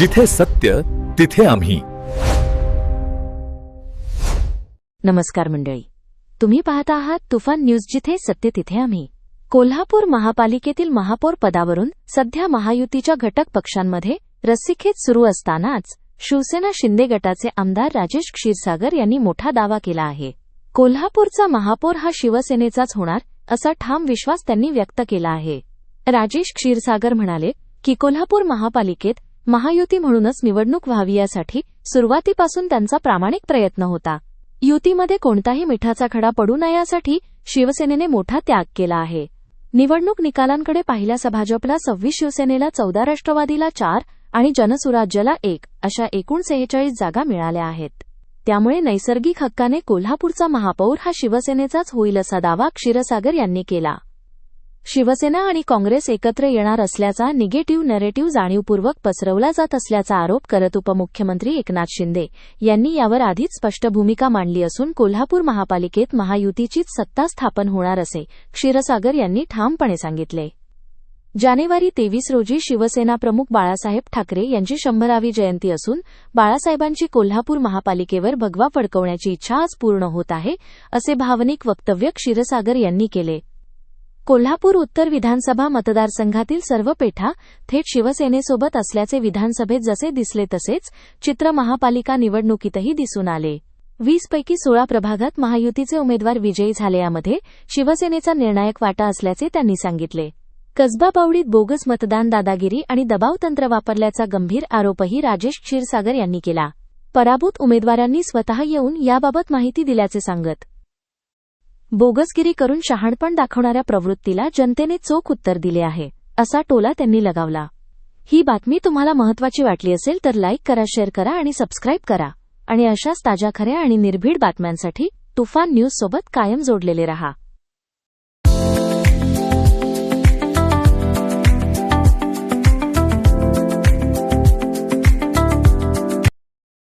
जिथे सत्य तिथे आम्ही. नमस्कार मंडळी. तुम्ही पाहत आहात तुफान न्यूज जिथे सत्य तिथे आम्ही. कोल्हापूर महापालिकेतील महापौर पदावरून सध्या महायुतीच्या घटक पक्षांमध्ये रस्सीखेच सुरू असतानाच शिवसेना शिंदे गटाचे आमदार राजेश क्षीरसागर यांनी मोठा दावा केला आहे. कोल्हापूरचा महापौर हा शिवसेनेचाच होणार असा ठाम विश्वास त्यांनी व्यक्त केला आहे. राजेश क्षीरसागर म्हणाले की कोल्हापूर महापालिकेत महायुती म्हणूनच निवडणूक व्हावी यासाठी सुरुवातीपासून त्यांचा प्रामाणिक प्रयत्न होता. युतीमध्ये कोणताही मिठाचा खडा पडू नये यासाठी शिवसेनेने मोठा त्याग केला आहे. निवडणूक निकालांकडे पाहिल्यास भाजपला सव्वीस शिवसेनेला चौदा राष्ट्रवादीला चार आणि जनसुराज्यला एक अशा एकूण सेहेचाळीस जागा मिळाल्या आहेत. त्यामुळे नैसर्गिक हक्काने कोल्हापूरचा महापौर हा शिवसेनेचाच होईल असा दावा क्षीरसागर यांनी केला. शिवसेना आणि काँग्रेस एकत्र येणार असल्याचा निगेटिव्ह नरेटिव्ह जाणीवपूर्वक पसरवला जात असल्याचा आरोप करत उपमुख्यमंत्री एकनाथ शिंदे यांनी यावर आधीच स्पष्ट भूमिका मांडली असून कोल्हापूर महापालिकेत महायुतीचीच सत्ता स्थापन होणार असे क्षीरसागर यांनी ठामपणे सांगितले. जानेवारी तेवीस रोजी शिवसेना प्रमुख बाळासाहेब ठाकरे यांची शंभरावी जयंती असून बाळासाहेबांची कोल्हापूर महापालिकेवर भगवा फडकवण्याची इच्छा आज पूर्ण होत आहे असे भावनिक वक्तव्य क्षीरसागर यांनी केले. कोल्हापूर उत्तर विधानसभा मतदारसंघातील सर्व पेठा थेट शिवसेनेसोबत असल्याचे विधानसभेत जसे दिसले तसेच चित्र महापालिका निवडणुकीतही दिसून आले. वीसपैकी सोळा प्रभागात महायुतीचे उमेदवार विजयी झाले यामध्ये शिवसेनेचा निर्णायक वाटा असल्याचे त्यांनी सांगितले. कसबा बावडीत बोगस मतदान दादागिरी आणि दबाव तंत्र वापरल्याचा गंभीर आरोपही राजेश क्षीरसागर यांनी केला. पराभूत उमेदवारांनी स्वतः येऊन याबाबत माहिती दिल्याचे सांगत बोगसगिरी करून शहाणपण दाखवणाऱ्या प्रवृत्तीला जनतेने चोख उत्तर दिले आहे असा टोला त्यांनी लगावला. ही बातमी तुम्हाला महत्वाची वाटली असेल तर लाईक करा शेअर करा आणि सबस्क्राईब करा. आणि अशाच ताज्या खऱ्या आणि निर्भीड बातम्यांसाठी तुफान न्यूज सोबत कायम जोडलेले रहा.